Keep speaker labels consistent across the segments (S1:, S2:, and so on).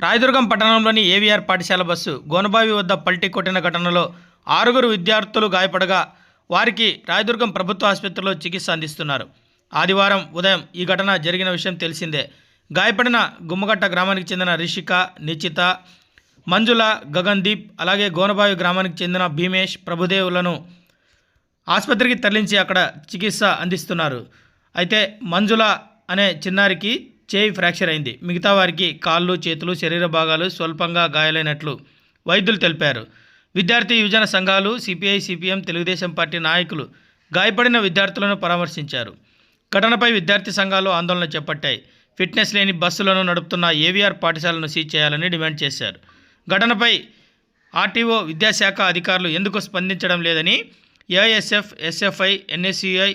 S1: రాయదుర్గం పట్టణంలోని ఏవీఆర్ పాఠశాల బస్సు గోనబావి వద్ద పల్టీ కొట్టిన ఘటనలో ఆరుగురు విద్యార్థులు గాయపడగా వారికి రాయదుర్గం ప్రభుత్వ ఆసుపత్రిలో చికిత్స అందిస్తున్నారు. ఆదివారం ఉదయం ఈ ఘటన జరిగిన విషయం తెలిసిందే. గాయపడిన గుమ్మగట్ట గ్రామానికి చెందిన రిషిక నిచిత మంజుల గగన్దీప్ అలాగే గోనబావి గ్రామానికి చెందిన భీమేష్ ప్రభుదేవులను ఆసుపత్రికి తరలించి అక్కడ చికిత్స అందిస్తున్నారు. అయితే మంజుల అనే చిన్నారికి చేయి ఫ్రాక్చర్ అయింది. మిగతా వారికి కాళ్ళు చేతులు శరీర భాగాలు స్వల్పంగా గాయాలైనట్లు వైద్యులు తెలిపారు. విద్యార్థి యువజన సంఘాలు సిపిఐ సిపిఎం తెలుగుదేశం పార్టీ నాయకులు గాయపడిన విద్యార్థులను పరామర్శించారు. ఘటనపై విద్యార్థి సంఘాలు ఆందోళన చేపట్టాయి. ఫిట్నెస్ లేని బస్సులను నడుపుతున్న ఏవీఆర్ పాఠశాలను సీజ్ చేయాలని డిమాండ్ చేశారు. ఘటనపై ఆర్టీఓ విద్యాశాఖ అధికారులు ఎందుకు స్పందించడం లేదని ఏఐఎస్ఎఫ్ ఎస్ఎఫ్ఐ ఎన్ఎస్యుఐ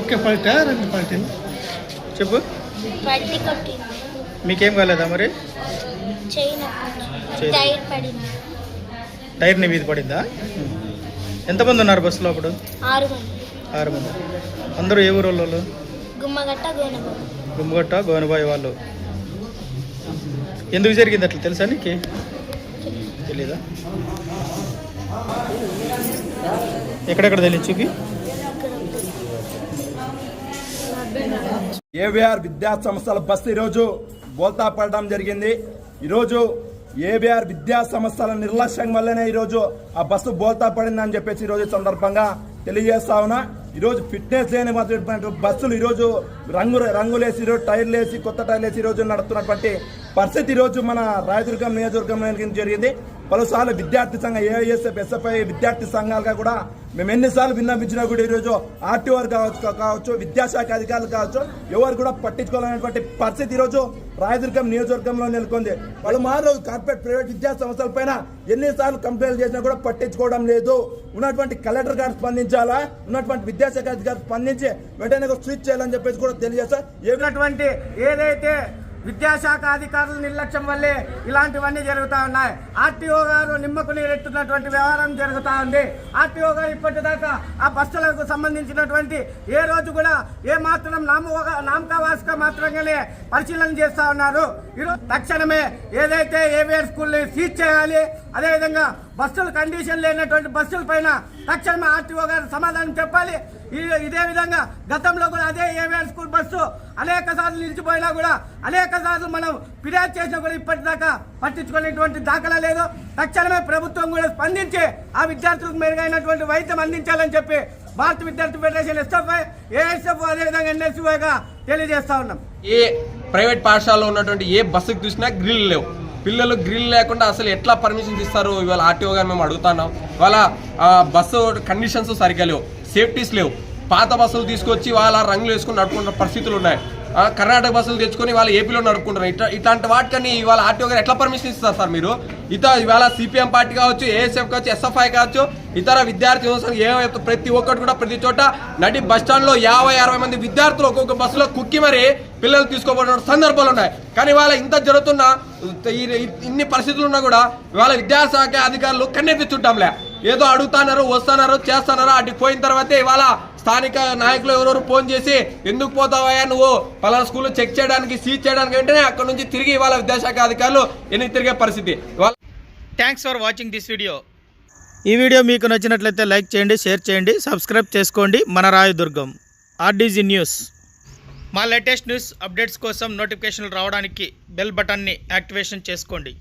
S2: ఒకే పల్టీ రెండు పల్టీలు
S1: చెప్పు. మీకేం కాలేదా మరి?
S3: చెయ్యి
S1: చెయ్యి.
S3: టైర్ పడింది.
S1: టైర్ నీ మీద పడిందా? ఎంతమంది ఉన్నారు బస్సులో అప్పుడు?
S3: ఆరు మంది.
S1: అందరూ ఏ ఊరు వాళ్ళు?
S3: గుమ్మగట్ట
S1: గోనబాయి వాళ్ళు. ఎందుకు జరిగింది అట్లా తెలుసా నీకు? తెలీదా? ఎక్కడెక్కడ తెలియదు చూపి.
S4: ఏవిఆర్ విద్యా సంస్థల బస్సు ఈరోజు బోల్తా పడడం జరిగింది. ఈరోజు ఏవిఆర్ విద్యా సంస్థల నిర్లక్ష్యం వల్లనే ఈరోజు ఆ బస్సు బోల్తా పడిందని చెప్పేసి ఈరోజు సందర్భంగా తెలియజేస్తా ఉన్నా. ఈరోజు ఫిట్నెస్ లేని మాత్రమే బస్సులు ఈరోజు రంగు రంగులేసి ఈరోజు టైర్లు వేసి కొత్త టైర్లు వేసి ఈరోజు నడుస్తున్నటువంటి పరిస్థితి ఈరోజు మన రాయదుర్గం నియోజకవర్గం జరిగింది. పలుసార్లు విద్యార్థి సంఘం ఏఐఎస్ఎఫ్ ఎస్ఎఫ్ఐ విద్యార్థి సంఘాలుగా కూడా మేము ఎన్నిసార్లు విన్నపించినా కూడా ఈరోజు ఆర్టీఓ కావచ్చు కావచ్చు విద్యాశాఖ అధికారులు కావచ్చు ఎవరు కూడా పట్టించుకోవాలనేటువంటి పరిస్థితి ఈరోజు రాయదుర్గం నియోజకవర్గంలో నెలకొంది. పలుమార్లు కార్పొరేట్ ప్రైవేట్ విద్యా సంస్థల పైన ఎన్నిసార్లు కంప్లైంట్ చేసినా కూడా పట్టించుకోవడం లేదు. ఉన్నటువంటి కలెక్టర్ గారు స్పందించాలా? ఉన్నటువంటి విద్యాశాఖ అధికారులు స్పందించి వెంటనే స్విచ్ చేయాలని చెప్పేసి కూడా తెలియజేస్తా. ఏ
S5: ఏదైతే విద్యాశాఖ అధికారుల నిర్లక్ష్యం వల్లే ఇలాంటివన్నీ జరుగుతూ ఉన్నాయి. ఆర్టీఓ గారు నిమ్మకు నీరెత్తున్నటువంటి వ్యవహారం జరుగుతూ ఉంది. ఆర్టీఓ గారు ఇప్పటిదాకా ఆ బస్సులకు సంబంధించినటువంటి ఏ రోజు కూడా ఏ మాత్రం నామోగా నామకావాసిక మాత్రంగానే పరిశీలన చేస్తూ ఉన్నారు. ఈరోజు తక్షణమే ఏదైతే ఏవే స్కూల్ని సీజ్ చేయాలి అదేవిధంగా బస్సులు కండిషన్ లేనటువంటి బస్సుల పైన తక్షణమే ఆర్టీఓ గారు సమాధానం చెప్పాలి. ఇదే విధంగా గతంలో కూడా అదే ఏవిఆర్ స్కూల్ బస్సు అనేక సార్లు నిలిచిపోయినా కూడా అనేక సార్లు మనం ఫిర్యాదు చేసినా కూడా ఇప్పటిదాకా పట్టించుకునేటువంటి దాఖలా లేదు. తక్షణమే ప్రభుత్వం కూడా స్పందించి ఆ విద్యార్థులకు మెరుగైనటువంటి వైద్యం అందించాలని చెప్పి భారత విద్యార్థి ఫెడరేషన్ ఎస్ఎఫ్ఐ ఏఎస్ఎఫ్ అదేవిధంగా ఎన్ఎస్యుగా తెలియజేస్తా ఉన్నాం.
S6: ఏ ప్రైవేట్ పాఠశాలలో ఉన్నటువంటి ఏ బస్సుకు చూసినా గ్రిల్ లేవు. పిల్లలు గ్రిల్ లేకుండా అసలు ఎట్లా పర్మిషన్స్ ఇస్తారు ఇవాళ ఆర్టీఓ గారు మేము అడుగుతున్నాం. వాళ్ళ బస్సు కండిషన్స్ సరిగ్గా లేవు. సేఫ్టీస్ లేవు. పాత బస్సులు తీసుకొచ్చి వాళ్ళ రంగులు వేసుకుని నడుపుకుంటున్న పరిస్థితులు ఉన్నాయి. కర్ణాటక బస్సులు తెచ్చుకొని వాళ్ళ ఏపీలో నడుపుకుంటున్నారు. ఇట్లా ఇట్లాంటి వాటికని ఇవాళ ఆర్టీఓ గారు ఎట్లా పర్మిషన్ ఇస్తారు సార్ మీరు? ఇత ఇవాళ సిపిఎం పార్టీ కావచ్చు ఏఎస్ఎఫ్ కావచ్చు ఎస్ఎఫ్ఐ కావచ్చు ఇతర విద్యార్థి సంఘం ఏ ప్రతి ఒక్కటి కూడా ప్రతి చోట నటి బస్ యాభై అరవై మంది విద్యార్థులు ఒక్కొక్క బస్సులో కుక్కి మరి పిల్లలు తీసుకోబడిన సందర్భాలు ఉన్నాయి. కానీ ఇవాళ ఇంత జరుగుతున్న ఈ- ఇన్ని పరిస్థితులు ఉన్నా కూడా ఇవాళ విద్యాశాఖ అధికారులు కన్నెత్తి చుట్టాంలే. ఏదో అడుగుతున్నారు వస్తున్నారు చేస్తున్నారు అటు పోయిన తర్వాతే ఇవాళ స్థానిక నాయకులు ఎవరెవరు ఫోన్ చేసి ఎందుకు పోతావయ్యా నువ్వు? పలానా స్కూల్లో చెక్ చేయడానికి సీజ్ చేయడానికి వెంటనే అక్కడ నుంచి తిరిగి ఇవాళ విద్యాశాఖ అధికారులు ఎన్ని తిరిగే పరిస్థితి?
S1: Thanks for watching this video ఈ వీడియో మీకు నచ్చినట్లయితే లైక్ చేయండి షేర్ చేయండి సబ్స్క్రైబ్ చేసుకోండి. మన రాయదుర్గం ఆర్డీజీ న్యూస్. మా లేటెస్ట్ న్యూస్ అప్డేట్స్ కోసం నోటిఫికేషన్లు రావడానికి బెల్ బటన్ని యాక్టివేషన్ చేసుకోండి.